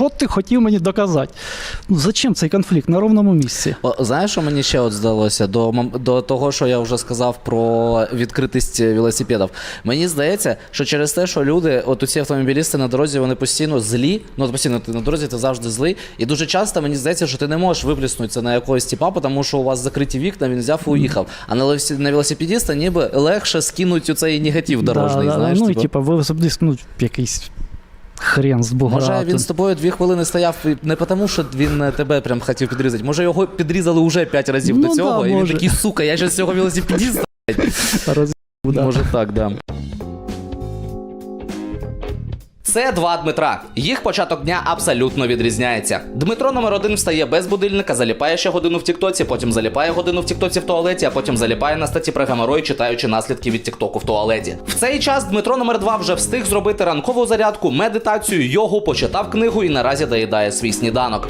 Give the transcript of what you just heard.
Що ти хотів мені доказати? Ну зачем цей конфлікт на ровному місці? О, знаєш, що мені ще от здалося до, до того, що я вже сказав про відкритість велосипедів. Мені здається, що через те, що люди, от ці автомобілісти на дорозі, вони постійно злі. Ну, от постійно ти на дорозі ти завжди злий. І дуже часто мені здається, що ти не можеш виплеснутися на якогось типа, тому що у вас закриті вікна, він взяв і уїхав. А на, на велосипедіста ніби легше скинуть цей негатив дорожній. Да, да, знаєш, ну і типу. типа велосипедист, ну якийсь хрен з бугра. Може, він з тобою дві хвилини стояв не тому, що він е, тебе прям хотів підрізати. Може, його підрізали вже п'ять разів Ну до цього, да, і він може. такий, сука, я щас цього велосипедіста. роз... да. Може так, да. Це два Дмитра. Їх початок дня абсолютно відрізняється. Дмитро номер один встає без будильника, заліпає ще годину в Тіктоці, потім заліпає годину в Тіктоці в туалеті, а потім заліпає на статті про геморой, читаючи наслідки від Тіктоку в туалеті. В цей час Дмитро номер два вже встиг зробити ранкову зарядку, медитацію, йогу, почитав книгу і наразі доїдає свій сніданок.